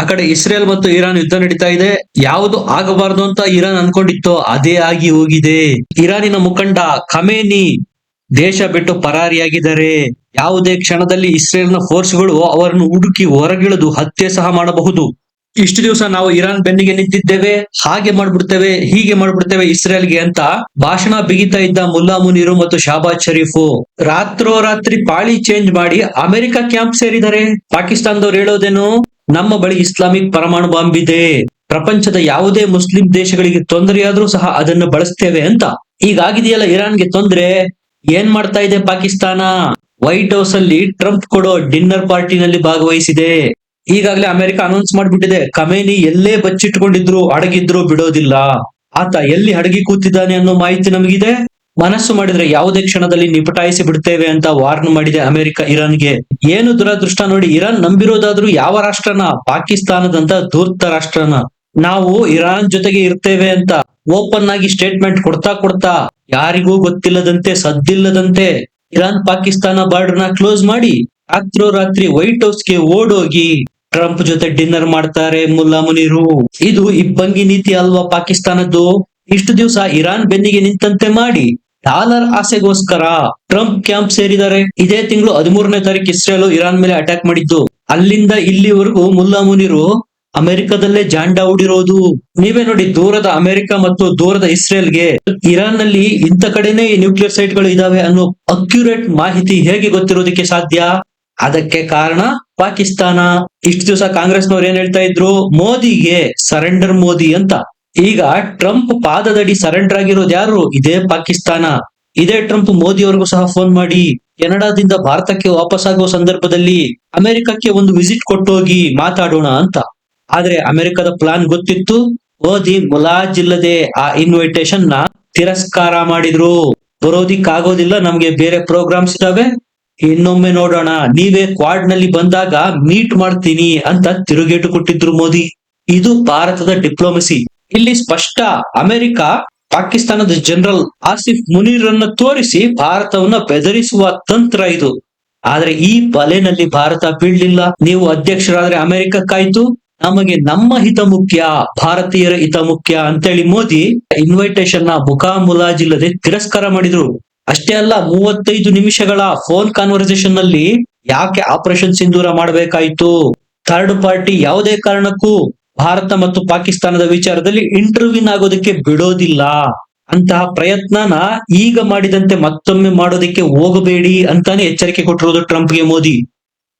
ಆ ಕಡೆ ಇಸ್ರೇಲ್ ಮತ್ತು ಇರಾನ್ ಯುದ್ಧ ನಡೀತಾ ಇದೆ. ಯಾವುದು ಆಗಬಾರದು ಅಂತ ಇರಾನ್ ಅನ್ಕೊಂಡಿತ್ತೋ ಅದೇ ಆಗಿ ಹೋಗಿದೆ. ಇರಾನಿನ ಮುಖಂಡ ಖಮೇನಿ ದೇಶ ಬಿಟ್ಟು ಪರಾರಿಯಾಗಿದ್ದಾರೆ. ಯಾವುದೇ ಕ್ಷಣದಲ್ಲಿ ಇಸ್ರೇಲ್ನ ಫೋರ್ಸ್ಗಳು ಅವರನ್ನು ಹುಡುಕಿ ಹೊರಗಿಳಿದು ಹತ್ಯೆ ಸಹ ಮಾಡಬಹುದು. ಇಷ್ಟು ದಿವಸ ನಾವು ಇರಾನ್ ಬೆನ್ನಿಗೆ ನಿಂತಿದ್ದೇವೆ, ಹಾಗೆ ಮಾಡ್ಬಿಡ್ತೇವೆ, ಹೀಗೆ ಮಾಡ್ಬಿಡ್ತೇವೆ ಇಸ್ರೇಲ್ಗೆ ಅಂತ ಭಾಷಣ ಬಿಗಿತಾ ಇದ್ದ ಮುಲ್ಲಾ ಮುನೀರು ಮತ್ತು ಶಾಬಾಜ್ ಶರೀಫು ರಾತ್ರೋರಾತ್ರಿ ಪಾಳಿ ಚೇಂಜ್ ಮಾಡಿ ಅಮೆರಿಕ ಕ್ಯಾಂಪ್ ಸೇರಿದ್ದಾರೆ. ಪಾಕಿಸ್ತಾನದವ್ರು ಹೇಳೋದೇನು? ನಮ್ಮ ಬಳಿ ಇಸ್ಲಾಮಿಕ್ ಪರಮಾಣು ಬಾಂಬ್ ಇದೆ. ಪ್ರಪಂಚದ ಯಾವುದೇ ಮುಸ್ಲಿಂ ದೇಶಗಳಿಗೆ ತೊಂದರೆಯಾದ್ರೂ ಸಹ ಅದನ್ನು ಬಳಸ್ತೇವೆ ಅಂತ. ಈಗಾಗಿದೆಯಲ್ಲ ಇರಾನ್ಗೆ ತೊಂದ್ರೆ? ಏನ್ ಮಾಡ್ತಾ ಇದೆ ಪಾಕಿಸ್ತಾನ? ವೈಟ್ ಹೌಸ್ ಅಲ್ಲಿ ಟ್ರಂಪ್ ಕೊಡೋ ಡಿನ್ನರ್ ಪಾರ್ಟಿನಲ್ಲಿ ಭಾಗವಹಿಸಿದೆ. ಈಗಾಗಲೇ ಅಮೆರಿಕ ಅನೌನ್ಸ್ ಮಾಡ್ಬಿಟ್ಟಿದೆ. ಕಮೇನಿ ಎಲ್ಲೇ ಬಚ್ಚಿಟ್ಕೊಂಡಿದ್ರು, ಅಡಗಿದ್ರು, ಬಿಡೋದಿಲ್ಲ. ಆತ ಎಲ್ಲಿ ಅಡಗಿ ಕೂತಿದ್ದಾನೆ ಅನ್ನೋ ಮಾಹಿತಿ ನಮಗಿದೆ? ಮನಸ್ಸು ಮಾಡಿದ್ರೆ ಯಾವುದೇ ಕ್ಷಣದಲ್ಲಿ ನಿಪಟಾಯಿಸಿ ಬಿಡ್ತೇವೆ ಅಂತ ವಾರ್ನ್ ಮಾಡಿದೆ ಅಮೆರಿಕ ಇರಾನ್ಗೆ. ಏನು ದುರದೃಷ್ಟ ನೋಡಿ, ಇರಾನ್ ನಂಬಿರೋದಾದ್ರೂ ಯಾವ ರಾಷ್ಟ್ರನ? ಪಾಕಿಸ್ತಾನದಂತ ಧೂರ್ತ ರಾಷ್ಟ್ರನ. ನಾವು ಇರಾನ್ ಜೊತೆಗೆ ಇರ್ತೇವೆ ಅಂತ ಓಪನ್ ಆಗಿ ಸ್ಟೇಟ್ಮೆಂಟ್ ಕೊಡ್ತಾ ಕೊಡ್ತಾ ಯಾರಿಗೂ ಗೊತ್ತಿಲ್ಲದಂತೆ, ಸದ್ದಿಲ್ಲದಂತೆ ಇರಾನ್ ಪಾಕಿಸ್ತಾನ ಬಾರ್ಡರ್ನ ಕ್ಲೋಸ್ ಮಾಡಿ ರಾತ್ರೋರಾತ್ರಿ ವೈಟ್ ಹೌಸ್ಗೆ ಓಡೋಗಿ ಟ್ರಂಪ್ ಜೊತೆ ಡಿನ್ನರ್ ಮಾಡ್ತಾರೆ ಮುಲ್ಲಾ ಮುನೀರು. ಇದು ಇಬ್ಬಂಗಿ ನೀತಿ ಅಲ್ವಾ ಪಾಕಿಸ್ತಾನದ್ದು? ಇಷ್ಟು ದಿವಸ ಇರಾನ್ ಬೆನ್ನಿಗೆ ನಿಂತಂತೆ ಮಾಡಿ ಡಾಲರ್ ಆಸೆಗೋಸ್ಕರ ಟ್ರಂಪ್ ಕ್ಯಾಂಪ್ ಸೇರಿದ್ದಾರೆ. ಇದೇ ತಿಂಗಳು ಹದಿಮೂರನೇ ತಾರೀಕು ಇಸ್ರೇಲ್ ಇರಾನ್ ಮೇಲೆ ಅಟ್ಯಾಕ್ ಮಾಡಿದ್ದು. ಅಲ್ಲಿಂದ ಇಲ್ಲಿವರೆಗೂ ಮುಲ್ಲಾ ಮುನಿರು ಅಮೆರಿಕದಲ್ಲೇ ಜಾಂಡಾ ಹೂಡಿರೋದು. ನೀವೇ ನೋಡಿ ದೂರದ ಅಮೆರಿಕ ಮತ್ತು ದೂರದ ಇಸ್ರೇಲ್ಗೆ ಇರಾನ್ನಲ್ಲಿ ಇಂಥ ಕಡೆನೇ ನ್ಯೂಕ್ಲಿಯರ್ ಸೈಟ್ಗಳು ಇದಾವೆ ಅನ್ನೋ ಅಕ್ಯುರೇಟ್ ಮಾಹಿತಿ ಹೇಗೆ ಗೊತ್ತಿರೋದಕ್ಕೆ ಸಾಧ್ಯ? ಅದಕ್ಕೆ ಕಾರಣ ಪಾಕಿಸ್ತಾನ. ಇಷ್ಟು ದಿವಸ ಕಾಂಗ್ರೆಸ್ನವ್ರು ಏನ್ ಹೇಳ್ತಾ ಇದ್ರು? ಮೋದಿಗೆ ಸರೆಂಡರ್ ಮೋದಿ ಅಂತ. ಈಗ ಟ್ರಂಪ್ ಪಾದದಡಿ ಸರೆಂಡರ್ ಆಗಿರೋದು ಯಾರು? ಇದೇ ಪಾಕಿಸ್ತಾನ. ಇದೇ ಟ್ರಂಪ್ ಮೋದಿ ಅವ್ರಿಗೂ ಸಹ ಫೋನ್ ಮಾಡಿ, ಕೆನಡಾದಿಂದ ಭಾರತಕ್ಕೆ ವಾಪಸ್ ಆಗುವ ಸಂದರ್ಭದಲ್ಲಿ ಅಮೆರಿಕಕ್ಕೆ ಒಂದು ವಿಸಿಟ್ ಕೊಟ್ಟೋಗಿ ಮಾತಾಡೋಣ ಅಂತ. ಆದ್ರೆ ಅಮೆರಿಕದ ಪ್ಲಾನ್ ಗೊತ್ತಿತ್ತು. ಮೋದಿ ಮುಲಾಜಿಲ್ಲದೆ ಆ ಇನ್ವಿಟೇಷನ್ನ ತಿರಸ್ಕಾರ ಮಾಡಿದ್ರು. ಬರೋದಿಕ್ಕಾಗೋದಿಲ್ಲ, ನಮ್ಗೆ ಬೇರೆ ಪ್ರೋಗ್ರಾಮ್ಸ್ ಇದಾವೆ. ಇನ್ನೊಮ್ಮೆ ನೋಡೋಣ. ನೀವೇ ಕ್ವಾಡ್ನಲ್ಲಿ ಬಂದಾಗ ಮೀಟ್ ಮಾಡ್ತೀನಿ ಅಂತ ತಿರುಗೇಟು ಕೊಟ್ಟಿದ್ರು ಮೋದಿ. ಇದು ಭಾರತದ ಡಿಪ್ಲೊಮಸಿ ಇಲ್ಲಿ ಸ್ಪಷ್ಟ ಅಮೆರಿಕ, ಪಾಕಿಸ್ತಾನದ ಜನರಲ್ ಆಸಿಫ್ ಮುನೀರನ್ನ ತೋರಿಸಿ ಭಾರತವನ್ನ ಬೆದರಿಸುವ ತಂತ್ರ ಇದು. ಆದ್ರೆ ಈ ಬಲೆನಲ್ಲಿ ಭಾರತ ಬೀಳಲಿಲ್ಲ. ನೀವು ಅಧ್ಯಕ್ಷರಾದ್ರೆ ಅಮೆರಿಕಕ್ಕಾಯ್ತು? ನಮಗೆ ನಮ್ಮ ಹಿತ ಮುಖ್ಯ, ಭಾರತೀಯರ ಹಿತ ಮುಖ್ಯ ಅಂತೇಳಿ ಮೋದಿ ಇನ್ವಿಟೇಷನ್ನ ಮುಖಾಮುಲಾಜಿಲ್ಲದೆ ತಿರಸ್ಕಾರ ಮಾಡಿದ್ರು. ಅಷ್ಟೇ ಅಲ್ಲ, ಮೂವತ್ತೈದು ನಿಮಿಷಗಳ ಫೋನ್ ಕಾನ್ವರ್ಸೇಷನ್ನಲ್ಲಿ ಯಾಕೆ ಆಪರೇಷನ್ ಸಿಂಧೂರ ಮಾಡಬೇಕಾಯ್ತು? ಥರ್ಡ್ ಪಾರ್ಟಿ ಯಾವುದೇ ಕಾರಣಕ್ಕೂ ಭಾರತ ಮತ್ತು ಪಾಕಿಸ್ತಾನದ ವಿಚಾರದಲ್ಲಿ ಇಂಟರ್ವ್ಯೂನ್ ಆಗೋದಕ್ಕೆ ಬಿಡೋದಿಲ್ಲ ಅಂತಹ ಪ್ರಯತ್ನನ ಈಗ ಮಾಡಿದಂತೆ ಮತ್ತೊಮ್ಮೆ ಮಾಡೋದಕ್ಕೆ ಹೋಗಬೇಡಿ ಅಂತಾನೆ ಎಚ್ಚರಿಕೆ ಕೊಟ್ಟಿರೋದು ಟ್ರಂಪ್ಗೆ ಮೋದಿ.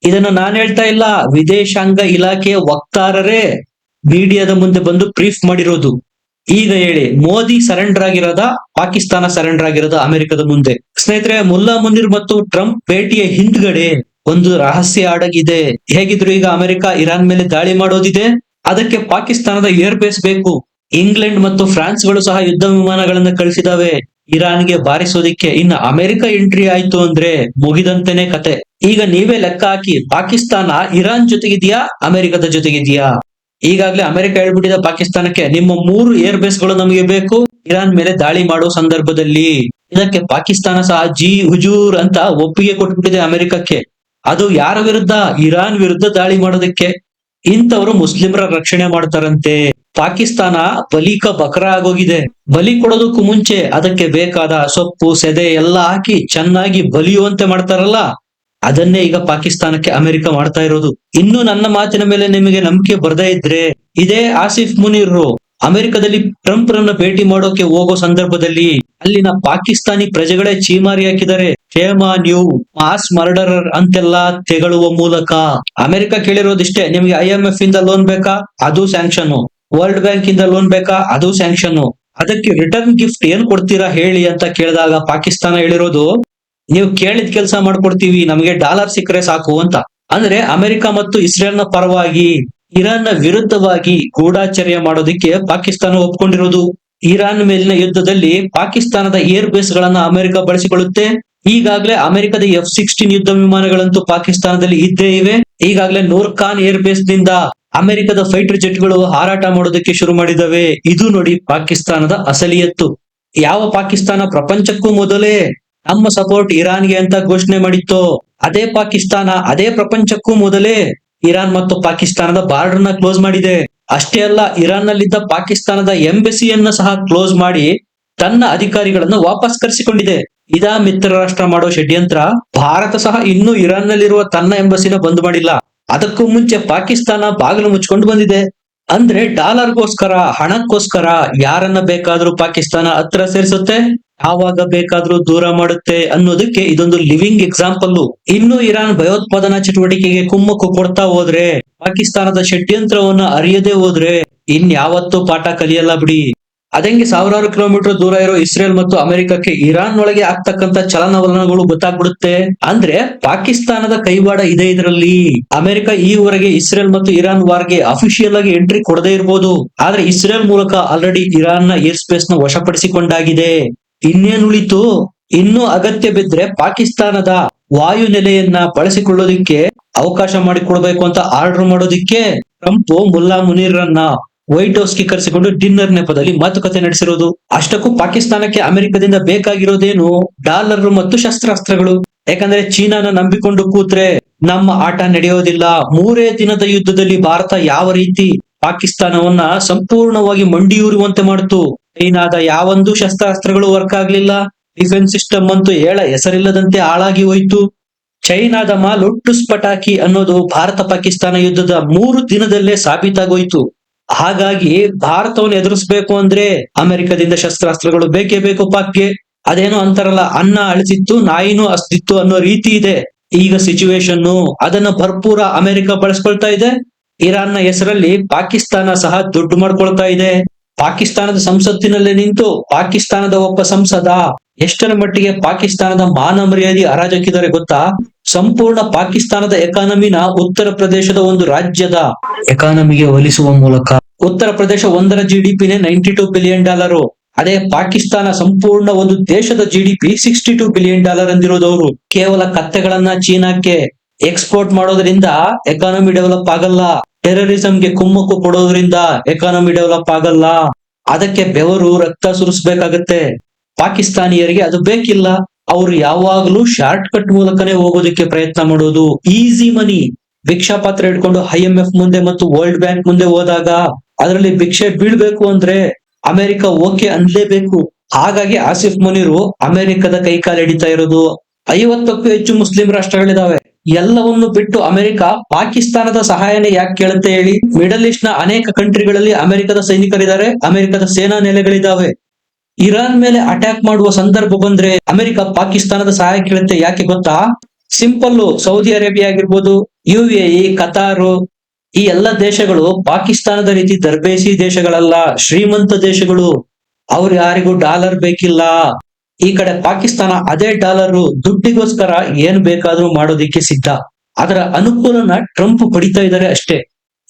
ಇದನ್ನ ನಾನು ಹೇಳ್ತಾ ಇಲ್ಲ, ವಿದೇಶಾಂಗ ಇಲಾಖೆಯ ವಕ್ತಾರರೇ ಮೀಡಿಯಾದ ಮುಂದೆ ಬಂದು ಬ್ರೀಫ್ ಮಾಡಿರೋದು. ಈಗ ಹೇಳಿ, ಮೋದಿ ಸರೆಂಡರ್ ಆಗಿರೋದ, ಪಾಕಿಸ್ತಾನ ಸರೆಂಡರ್ ಆಗಿರೋದ ಅಮೆರಿಕದ ಮುಂದೆ? ಸ್ನೇಹಿತರೆ, ಮುಲ್ಲಾ ಮುನಿರ್ ಮತ್ತು ಟ್ರಂಪ್ ಭೇಟಿಯ ಹಿಂದ್ಗಡೆ ಒಂದು ರಹಸ್ಯ ಅಡಗಿದೆ ಹೇಗಿದ್ರು ಈಗ ಅಮೆರಿಕ ಇರಾನ್ ಮೇಲೆ ದಾಳಿ ಮಾಡೋದಿದೆ? ಅದಕ್ಕೆ ಪಾಕಿಸ್ತಾನದ ಏರ್ ಬೇಸ್ ಬೇಕು. ಇಂಗ್ಲೆಂಡ್ ಮತ್ತು ಫ್ರಾನ್ಸ್ಗಳು ಸಹ ಯುದ್ಧ ವಿಮಾನಗಳನ್ನು ಕಳಿಸಿದಾವೆ. ಇರಾನ್ಗೆ ಬಾರಿಸೋದಿಕ್ಕೆ ಇನ್ನು ಅಮೆರಿಕ ಎಂಟ್ರಿ ಆಯ್ತು ಅಂದ್ರೆ ಮುಗಿದಂತೆನೆ ಕತೆ. ಈಗ ನೀವೇ ಲೆಕ್ಕ ಹಾಕಿ, ಪಾಕಿಸ್ತಾನ ಇರಾನ್ ಜೊತೆಗಿದೆಯಾ, ಅಮೆರಿಕದ ಜೊತೆಗಿದೆಯಾ? ಈಗಾಗ್ಲೇ ಅಮೆರಿಕ ಹೇಳ್ಬಿಟ್ಟಿದೆ ಪಾಕಿಸ್ತಾನಕ್ಕೆ, ನಿಮ್ಮ ಮೂರು ಏರ್ ಬೇಸ್ಗಳು ನಮಗೆ ಬೇಕು. ಇರಾನ್ ಮೇಲೆ ದಾಳಿ ಮಾಡೋ ಸಂದರ್ಭದಲ್ಲಿ ಇದಕ್ಕೆ ಪಾಕಿಸ್ತಾನ ಸಹ ಜಿ ಹುಜೂರ್ ಅಂತ ಒಪ್ಪಿಗೆ ಕೊಟ್ಬಿಟ್ಟಿದೆ ಅಮೆರಿಕಕ್ಕೆ. ಅದು ಯಾರ ವಿರುದ್ಧ? ಇರಾನ್ ವಿರುದ್ಧ ದಾಳಿ ಮಾಡೋದಕ್ಕೆ. ಇಂಥವ್ರು ಮುಸ್ಲಿಮರ ರಕ್ಷಣೆ ಮಾಡ್ತಾರಂತೆ. ಪಾಕಿಸ್ತಾನ ಬಲಿಕ ಬಕರ ಆಗೋಗಿದೆ. ಬಲಿ ಕೊಡೋದಕ್ಕೂ ಮುಂಚೆ ಅದಕ್ಕೆ ಬೇಕಾದ ಸೊಪ್ಪು, ಸೆದೆ ಎಲ್ಲ ಹಾಕಿ ಚೆನ್ನಾಗಿ ಬಲಿಯುವಂತೆ ಮಾಡ್ತಾರಲ್ಲ. ಅದನ್ನೇ ಈಗ ಪಾಕಿಸ್ತಾನಕ್ಕೆ ಅಮೆರಿಕ ಮಾಡ್ತಾ ಇರೋದು. ಇನ್ನು ನನ್ನ ಮಾತಿನ ಮೇಲೆ ನಿಮಗೆ ನಂಬಿಕೆ ಬರ್ದೇ ಇದ್ರೆ, ಇದೇ ಆಸಿಫ್ ಮುನೀರ್ ಅಮೆರಿಕದಲ್ಲಿ ಟ್ರಂಪ್ ರನ್ನ ಭೇಟಿ ಮಾಡೋಕೆ ಹೋಗೋ ಸಂದರ್ಭದಲ್ಲಿ ಅಲ್ಲಿನ ಪಾಕಿಸ್ತಾನಿ ಪ್ರಜೆಗಳೇ ಚೀಮಾರಿ ಹಾಕಿದ್ದಾರೆ ಕ್ಷೇಮ ನ್ಯೂ ಮಾಸ್ ಮರ್ಡರರ್ ಅಂತೆಲ್ಲ ತೆಗಳುವ ಮೂಲಕ. ಅಮೆರಿಕ ಕೇಳಿರೋದಿಷ್ಟೇ, ನಿಮ್ಗೆ ಐ ಎಂ ಎಫ್ ಇಂದ ಲೋನ್ ಬೇಕಾ? ಅದು ಸ್ಯಾಂಕ್ಷನ್ ವರ್ಲ್ಡ್ ಬ್ಯಾಂಕ್ ಇಂದ ಲೋನ್ ಬೇಕಾ? ಅದು ಸ್ಯಾಂಕ್ಷನ್ ಅದಕ್ಕೆ ರಿಟರ್ನ್ ಗಿಫ್ಟ್ ಏನ್ ಕೊಡ್ತೀರಾ ಹೇಳಿ ಅಂತ ಕೇಳಿದಾಗ ಪಾಕಿಸ್ತಾನ ಹೇಳಿರೋದು, ನೀವು ಕೇಳಿದ ಕೆಲಸ ಮಾಡ್ಕೊಡ್ತೀವಿ, ನಮಗೆ ಡಾಲರ್ ಸಿಕ್ಕರೆ ಸಾಕು ಅಂತ. ಅಂದ್ರೆ ಅಮೆರಿಕ ಮತ್ತು ಇಸ್ರೇಲ್ನ ಪರವಾಗಿ ಇರಾನ್ನ ವಿರುದ್ಧವಾಗಿ ಗೂಢಾಚರ್ಯ ಮಾಡೋದಿಕ್ಕೆ ಪಾಕಿಸ್ತಾನ ಒಪ್ಕೊಂಡಿರೋದು. ಇರಾನ್ ಮೇಲಿನ ಯುದ್ಧದಲ್ಲಿ ಪಾಕಿಸ್ತಾನದ ಏರ್ ಬೇಸ್ ಗಳನ್ನ ಅಮೆರಿಕ ಬಳಸಿಕೊಳ್ಳುತ್ತೆ. ಈಗಾಗಲೇ ಅಮೆರಿಕದ ಎಫ್ ಸಿಕ್ಸ್ಟೀನ್ ಯುದ್ಧ ವಿಮಾನಗಳಂತೂ ಪಾಕಿಸ್ತಾನದಲ್ಲಿ ಇದ್ದೇ ಇವೆ. ಈಗಾಗಲೇ ನೂರ್ ಖಾನ್ ಏರ್ ಬೇಸ್ನಿಂದ ಅಮೆರಿಕದ ಫೈಟರ್ ಜೆಟ್ಗಳು ಹಾರಾಟ ಮಾಡೋದಕ್ಕೆ ಶುರು ಮಾಡಿದವೆ. ಇದು ನೋಡಿ ಪಾಕಿಸ್ತಾನದ ಅಸಲಿಯತ್ತು. ಯಾವ ಪಾಕಿಸ್ತಾನ ಪ್ರಪಂಚಕ್ಕೂ ಮೊದಲೇ ನಮ್ಮ ಸಪೋರ್ಟ್ ಇರಾನ್ಗೆ ಅಂತ ಘೋಷಣೆ ಮಾಡಿತ್ತು, ಅದೇ ಪಾಕಿಸ್ತಾನ ಅದೇ ಪ್ರಪಂಚಕ್ಕೂ ಮೊದಲೇ ಇರಾನ್ ಮತ್ತು ಪಾಕಿಸ್ತಾನದ ಬಾರ್ಡರ್ನ ಕ್ಲೋಸ್ ಮಾಡಿದೆ. ಅಷ್ಟೇ ಅಲ್ಲ ಇರಾನ್ ನಲ್ಲಿದ್ದ ಪಾಕಿಸ್ತಾನದ ಎಂಬಸಿಯನ್ನ ಸಹ ಕ್ಲೋಸ್ ಮಾಡಿ ತನ್ನ ಅಧಿಕಾರಿಗಳನ್ನು ವಾಪಸ್ ಕರೆಸಿಕೊಂಡಿದೆ. ಇದಾ ಮಿತ್ರ ರಾಷ್ಟ್ರ ಮಾಡೋ ಷಡ್ಯಂತ್ರ ಭಾರತ ಸಹ ಇನ್ನೂ ಇರಾನ್ ನಲ್ಲಿರುವ ತನ್ನ ಎಂಬಸಿನ ಬಂದ್ ಮಾಡಿಲ್ಲ. ಅದಕ್ಕೂ ಮುಂಚೆ ಪಾಕಿಸ್ತಾನ ಬಾಗಿಲು ಮುಚ್ಕೊಂಡು ಬಂದಿದೆ. ಅಂದ್ರೆ ಡಾಲರ್ಗೋಸ್ಕರ, ಹಣಕ್ಕೋಸ್ಕರ ಯಾರನ್ನ ಬೇಕಾದ್ರೂ ಪಾಕಿಸ್ತಾನ ಹತ್ರ ಸೇರಿಸುತ್ತೆ? ಯಾವಾಗ ಬೇಕಾದ್ರೂ ದೂರ ಮಾಡುತ್ತೆ ಅನ್ನೋದಕ್ಕೆ ಇದೊಂದು ಲಿವಿಂಗ್ ಎಕ್ಸಾಂಪಲ್ ಇನ್ನು ಇರಾನ್ ಭಯೋತ್ಪಾದನಾ ಚಟುವಟಿಕೆಗೆ ಕುಮ್ಮಕ್ಕು ಕೊಡ್ತಾ ಹೋದ್ರೆ, ಪಾಕಿಸ್ತಾನದ ಷಡ್ಯಂತ್ರವನ್ನ ಅರಿಯದೆ ಹೋದ್ರೆ ಇನ್ಯಾವತ್ತೂ ಪಾಠ ಕಲಿಯಲ್ಲ ಬಿಡಿ. ಅದಂಗೆ ಸಾವಿರಾರು ಕಿಲೋಮೀಟರ್ ದೂರ ಇರೋ ಇಸ್ರೇಲ್ ಮತ್ತು ಅಮೆರಿಕಕ್ಕೆ ಇರಾನ್ ಒಳಗೆ ಆಗ್ತಕ್ಕಂತ ಚಲನವಲನಗಳು ಗೊತ್ತಾಗ್ಬಿಡುತ್ತೆ. ಅಂದ್ರೆ ಪಾಕಿಸ್ತಾನದ ಕೈವಾಡ ಇದೆ ಇದರಲ್ಲಿ. ಅಮೆರಿಕ ಈವರೆಗೆ ಇಸ್ರೇಲ್ ಮತ್ತು ಇರಾನ್ ವಾರ್ಗೆ ಅಫಿಷಿಯಲ್ ಆಗಿ ಎಂಟ್ರಿ ಕೊಡದೇ ಇರಬಹುದು ಆದ್ರೆ ಇಸ್ರೇಲ್ ಮೂಲಕ ಆಲ್ರೆಡಿ ಇರಾನ್ನ ಏರ್ ಸ್ಪೇಸ್ನ ವಶಪಡಿಸಿಕೊಂಡಾಗಿದೆ. ಇನ್ನೇನುಳಿತು? ಇನ್ನೂ ಅಗತ್ಯ ಬಿದ್ರೆ ಪಾಕಿಸ್ತಾನದ ವಾಯು ನೆಲೆಯನ್ನ ಬಳಸಿಕೊಳ್ಳೋದಿಕ್ಕೆ ಅವಕಾಶ ಮಾಡಿಕೊಡ್ಬೇಕು ಅಂತ ಆರ್ಡರ್ ಮಾಡೋದಿಕ್ಕೆ ಟ್ರಂಪ್, ಮುಲ್ಲಾ ಮುನೀರ್ರನ್ನ ವೈಟ್ ಹೌಸ್ಗೆ ಕರೆಸಿಕೊಂಡು ಡಿನ್ನರ್ ನೆಪದಲ್ಲಿ ಮಾತುಕತೆ ನಡೆಸಿರೋದು. ಅಷ್ಟಕ್ಕೂ ಪಾಕಿಸ್ತಾನಕ್ಕೆ ಅಮೆರಿಕದಿಂದ ಬೇಕಾಗಿರೋದೇನು ಡಾಲರ್ ಮತ್ತು ಶಸ್ತ್ರಾಸ್ತ್ರಗಳು? ಯಾಕಂದ್ರೆ ಚೀನಾನ ನಂಬಿಕೊಂಡು ಕೂತ್ರೆ ನಮ್ಮ ಆಟ ನಡೆಯೋದಿಲ್ಲ. ಮೂರೇ ದಿನದ ಯುದ್ಧದಲ್ಲಿ ಭಾರತ ಯಾವ ರೀತಿ ಪಾಕಿಸ್ತಾನವನ್ನ ಸಂಪೂರ್ಣವಾಗಿ ಮಂಡಿಯೂರುವಂತೆ ಮಾಡಿತು? ಚೈನಾದ ಯಾವೊಂದು ಶಸ್ತ್ರಾಸ್ತ್ರಗಳು ವರ್ಕ್ ಆಗ್ಲಿಲ್ಲ. ಡಿಫೆನ್ಸ್ ಸಿಸ್ಟಮ್ ಅಂತೂ ಹೇಳ ಹೆಸರಿಲ್ಲದಂತೆ ಹಾಳಾಗಿ ಹೋಯ್ತು. ಚೈನಾದ ಮಾಲೊಟ್ಟು ಸ್ಪಟಾಕಿ ಪಟಾಕಿ ಅನ್ನೋದು ಭಾರತ ಪಾಕಿಸ್ತಾನ ಯುದ್ಧದ ಮೂರು ದಿನದಲ್ಲೇ ಸಾಬೀತಾಗೋಯ್ತು. ಹಾಗಾಗಿ ಭಾರತವನ್ನು ಎದುರಿಸಬೇಕು ಅಂದ್ರೆ ಅಮೆರಿಕದಿಂದ ಶಸ್ತ್ರಾಸ್ತ್ರಗಳು ಬೇಕೇ ಬೇಕು ಪಾಕ್ಗೆ. ಅದೇನೋ ಅಂತಾರಲ್ಲ, ಅನ್ನ ಅಳಿಸಿತ್ತು, ನಾಯಿನೂ ಅಸ್ತಿತ್ತು ಅನ್ನೋ ರೀತಿ ಇದೆ. ಈಗ ಸಿಚುವೇಶನ್ ಅದನ್ನ ಭರ್ಪೂರ ಅಮೆರಿಕ ಬಳಸ್ಕೊಳ್ತಾ ಇದೆ. ಇರಾನ್ನ ಹೆಸರಲ್ಲಿ ಪಾಕಿಸ್ತಾನ ಸಹ ದುಡ್ಡು ಮಾಡ್ಕೊಳ್ತಾ ಇದೆ. ಪಾಕಿಸ್ತಾನದ ಸಂಸತ್ತಿನಲ್ಲೇ ನಿಂತು ಪಾಕಿಸ್ತಾನದ ಒಬ್ಬ ಸಂಸದ ಎಷ್ಟರ ಮಟ್ಟಿಗೆ ಪಾಕಿಸ್ತಾನದ ಮಾನ ಮರ್ಯಾದೆ ಅರಾಜಕಿದರೆ ಗೊತ್ತಾ? ಸಂಪೂರ್ಣ ಪಾಕಿಸ್ತಾನದ ಎಕಾನಮಿನ ಉತ್ತರ ಪ್ರದೇಶದ ಒಂದು ರಾಜ್ಯದ ಎಕಾನಮಿಗೆ ಹೋಲಿಸುವ ಮೂಲಕ ಉತ್ತರ ಪ್ರದೇಶ ಒಂದರ ಜಿಡಿಪಿನೇ ನೈಂಟಿ ಟೂ ಬಿಲಿಯನ್ ಡಾಲರ್ ಅದೇ ಪಾಕಿಸ್ತಾನ ಸಂಪೂರ್ಣ ಒಂದು ದೇಶದ GDP sixty two billion dollar ಅಂದಿರೋದವರು. ಕೇವಲ ಕತ್ತೆಗಳನ್ನ ಚೀನಾಕ್ಕೆ ಎಕ್ಸ್ಪೋರ್ಟ್ ಮಾಡೋದ್ರಿಂದ ಎಕಾನಮಿ ಡೆವಲಪ್ ಆಗಲ್ಲ. ಟೆರರಿಸಂಗೆ ಕುಮ್ಮಕ್ಕು ಕೊಡೋದ್ರಿಂದ ಎಕಾನಮಿ ಡೆವಲಪ್ ಆಗಲ್ಲ. ಅದಕ್ಕೆ ಬೆವರು ರಕ್ತ ಸುರಿಸ್ಬೇಕಾಗತ್ತೆ. ಪಾಕಿಸ್ತಾನಿಯರಿಗೆ ಅದು ಬೇಕಿಲ್ಲ. ಅವ್ರು ಯಾವಾಗ್ಲೂ ಶಾರ್ಟ್ ಕಟ್ ಮೂಲಕನೇ ಹೋಗೋದಕ್ಕೆ ಪ್ರಯತ್ನ ಮಾಡೋದು. ಈಸಿ ಮನಿ ಭಿಕ್ಷಾ ಪಾತ್ರ ಹಿಡ್ಕೊಂಡು ಐ ಎಂ ಎಫ್ ಮುಂದೆ ಮತ್ತು ವರ್ಲ್ಡ್ ಬ್ಯಾಂಕ್ ಮುಂದೆ ಹೋದಾಗ ಅದರಲ್ಲಿ ಭಿಕ್ಷೆ ಬೀಳ್ಬೇಕು ಅಂದ್ರೆ ಅಮೆರಿಕ ಓಕೆ ಅನ್ಲೇಬೇಕು. ಹಾಗಾಗಿ ಆಸಿಫ್ ಮುನಿರು ಅಮೆರಿಕದ ಕೈಕಾಲು ಹಿಡಿತಾ ಇರೋದು. ಐವತ್ತಕ್ಕೂ ಹೆಚ್ಚು ಮುಸ್ಲಿಂ ರಾಷ್ಟ್ರಗಳಿದಾವೆ. ಎಲ್ಲವನ್ನು ಬಿಟ್ಟು ಅಮೆರಿಕ ಪಾಕಿಸ್ತಾನದ ಸಹಾಯನೇ ಯಾಕೆ ಕೇಳುತ್ತೆ ಹೇಳಿ? ಮಿಡಲ್ ಈಸ್ಟ್ನ ಅನೇಕ ಕಂಟ್ರಿಗಳಲ್ಲಿ ಅಮೆರಿಕದ ಸೈನಿಕರಿದ್ದಾರೆ, ಅಮೆರಿಕದ ಸೇನಾ ನೆಲೆಗಳಿದ್ದಾವೆ. ಇರಾನ್ ಮೇಲೆ ಅಟ್ಯಾಕ್ ಮಾಡುವ ಸಂದರ್ಭ ಬಂದ್ರೆ ಅಮೆರಿಕ ಪಾಕಿಸ್ತಾನದ ಸಹಾಯ ಕೇಳುತ್ತೆ ಯಾಕೆ ಗೊತ್ತಾ? ಸಿಂಪಲ್ ಸೌದಿ ಅರೇಬಿಯಾ ಆಗಿರ್ಬೋದು ಯು ಎ ಇ ಕತಾರು ಈ ಎಲ್ಲ ದೇಶಗಳು ಪಾಕಿಸ್ತಾನದ ರೀತಿ ದರ್ಬೇಸಿ ದೇಶಗಳಲ್ಲ, ಶ್ರೀಮಂತ ದೇಶಗಳು. ಅವ್ರು ಯಾರಿಗೂ ಡಾಲರ್ ಬೇಕಿಲ್ಲ. ಈ ಕಡೆ ಪಾಕಿಸ್ತಾನ ಅದೇ ಡಾಲರ್ ದುಡ್ಡಿಗೋಸ್ಕರ ಏನ್ ಬೇಕಾದ್ರೂ ಮಾಡೋದಿಕ್ಕೆ ಸಿದ್ಧ. ಅದರ ಅನುಕೂಲನ ಟ್ರಂಪ್ ಪಡಿತಾ ಇದ್ದಾರೆ ಅಷ್ಟೇ.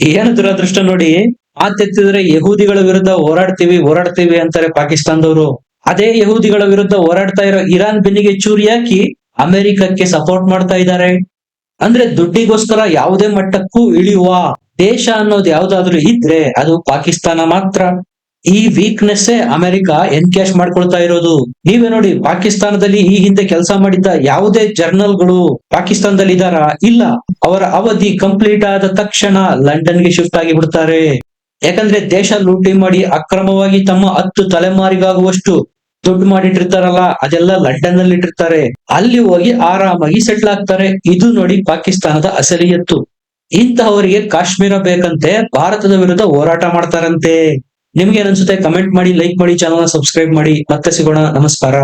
ಏನು ದುರದೃಷ್ಟ ನೋಡಿ, ಮಾತೆತ್ತಿದ್ರೆ ಯಹೂದಿಗಳ ವಿರುದ್ಧ ಹೋರಾಡ್ತೀವಿ ಹೋರಾಡ್ತೀವಿ ಅಂತಾರೆ ಪಾಕಿಸ್ತಾನದವರು. ಅದೇ ಯಹೂದಿಗಳ ವಿರುದ್ಧ ಹೋರಾಡ್ತಾ ಇರೋ ಇರಾನ್ ಬೆನ್ನಿಗೆ ಚೂರಿ ಹಾಕಿ ಅಮೆರಿಕಕ್ಕೆ ಸಪೋರ್ಟ್ ಮಾಡ್ತಾ ಇದ್ದಾರೆ. ಅಂದ್ರೆ ದುಡ್ಡಿಗೋಸ್ಕರ ಯಾವುದೇ ಮಟ್ಟಕ್ಕೂ ಇಳಿಯುವ ದೇಶ ಅನ್ನೋದು ಯಾವ್ದಾದ್ರು ಇದ್ರೆ ಅದು ಪಾಕಿಸ್ತಾನ ಮಾತ್ರ. ಈ ವೀಕ್ನೆಸ್ ಅಮೆರಿಕ ಎನ್ಕ್ಯಾಶ್ ಮಾಡ್ಕೊಳ್ತಾ ಇರೋದು? ನೀವೇ ನೋಡಿ, ಪಾಕಿಸ್ತಾನದಲ್ಲಿ ಈ ಹಿಂದೆ ಕೆಲಸ ಮಾಡಿದ್ದ ಯಾವುದೇ ಜರ್ನಲ್ಗಳು ಪಾಕಿಸ್ತಾನದಲ್ಲಿ ಇದಾರ ಇಲ್ಲ. ಅವರ ಅವಧಿ ಕಂಪ್ಲೀಟ್ ಆದ ತಕ್ಷಣ ಲಂಡನ್ಗೆ ಶಿಫ್ಟ್ ಆಗಿ ಬಿಡ್ತಾರೆ ಯಾಕಂದ್ರೆ ದೇಶ ಲೂಟಿ ಮಾಡಿ ಅಕ್ರಮವಾಗಿ ತಮ್ಮ ಹತ್ತು ತಲೆಮಾರಿಗಾಗುವಷ್ಟು ದುಡ್ಡು ಮಾಡಿಟ್ಟಿರ್ತಾರಲ್ಲ, ಅದೆಲ್ಲ ಲಂಡನ್ನಲ್ಲಿ ಇಟ್ಟಿರ್ತಾರೆ. ಅಲ್ಲಿ ಹೋಗಿ ಆರಾಮಾಗಿ ಸೆಟ್ಲ್ ಆಗ್ತಾರೆ. ಇದು ನೋಡಿ ಪಾಕಿಸ್ತಾನದ ಅಸಲಿಯತ್ತು. ಇಂತಹವರಿಗೆ ಕಾಶ್ಮೀರ ಬೇಕಂತೆ, ಭಾರತದ ವಿರುದ್ಧ ಹೋರಾಟ ಮಾಡ್ತಾರಂತೆ. ನಿಮ್ಗೆ ಏನನ್ಸುತ್ತೆ ಕಮೆಂಟ್ ಮಾಡಿ ಲೈಕ್ ಮಾಡಿ ಚಾನಲ್ ಸಬ್ಸ್ಕ್ರೈಬ್ ಮಾಡಿ. ಮತ್ತೆ ಸಿಗೋಣ. ನಮಸ್ಕಾರ.